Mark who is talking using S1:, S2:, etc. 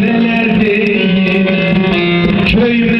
S1: Neler Nerelerdeyim köy